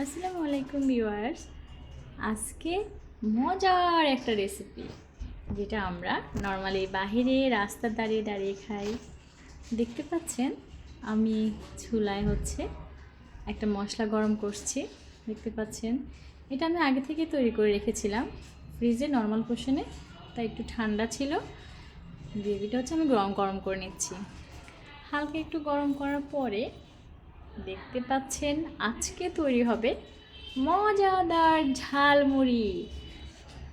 আসসালামু আলাইকুম ভিউয়ার্স। আজকে মজার একটা রেসিপি যেটা আমরা নর্মালি বাহিরে রাস্তা দাঁড়িয়ে দাঁড়িয়ে খাই। দেখতে পাচ্ছেন, আমি চুলায় হচ্ছে একটা মশলা গরম করছি। দেখতে পাচ্ছেন, এটা আমি আগে থেকে তৈরি করে রেখেছিলাম। ফ্রিজে নর্মাল পোর্শনে তাই একটু ঠান্ডা ছিল। গ্রেভিটা হচ্ছে আমি গরম গরম করে নিচ্ছি। হালকা একটু গরম করার পরে দেখতে পাচ্ছেন, আজকে তৈরি হবে মজাদার ঝালমুড়ি।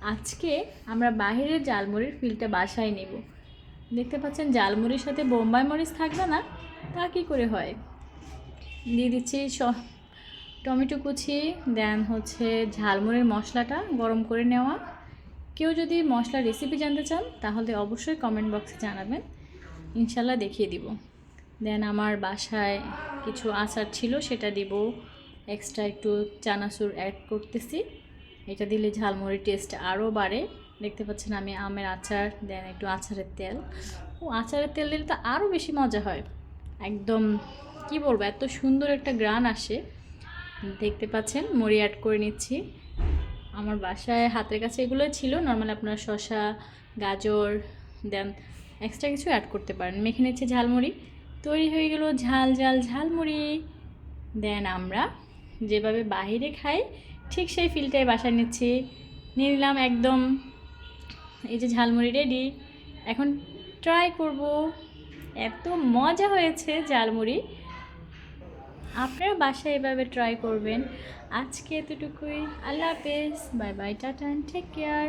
আজকে আমরা বাইরের ঝালমুড়ির ফিলটা বাসায় নেব। দেখতে পাচ্ছেন, ঝালমুড়ির সাথে বোম্বাই মরিচ থাকবে না, তা কী করে হয়? দিয়ে দিচ্ছি স- টমেটো কুচি, দেন হচ্ছে ঝালমুড়ির মশলাটা গরম করে নেওয়া। কেউ যদি মশলার রেসিপি জানতে চান, তাহলে অবশ্যই কমেন্ট বক্সে জানাবেন ইনশাল্লাহ দেখিয়ে দিব। দেন আমার বাসায় কিছু আচার ছিল, সেটা দিব। এক্সট্রা একটু চানাচুর অ্যাড করতেছি। এটা দিলে ঝালমুড়ির টেস্ট আরও বাড়ে। দেখতে পাচ্ছেন আমি আমের আচার দেন একটু আচারের তেল। ও, আচারের তেল দিলে তো আরও বেশি মজা হয়। একদম, কি বলব, এত সুন্দর একটা গ্রান আসে। দেখতে পাচ্ছেন, মুড়ি অ্যাড করে নিচ্ছি। আমার বাসায় হাতের কাছে এগুলো ছিল। নর্মালি আপনার শসা, গাজর দেন এক্সট্রা কিছু অ্যাড করতে পারেন। মেখে নিচ্ছে ঝালমুড়ি। তৈরি হয়ে গেল ঝাল ঝাল ঝালমুড়ি দেন আমরা যেভাবে বাইরে খাই, ঠিক সেই ফিলটাই বাসায় নিচ্ছি। নিয়ে নিলাম একদম এই যে ঝালমুড়ি রেডি এখন ট্রাই করব। এত মজা হয়েছে ঝালমুড়ি আপনারা বাসায় এভাবে ট্রাই করবেন। আজকে এতটুকুই। আল্লাহ হাফেজ। Bye bye, tata take care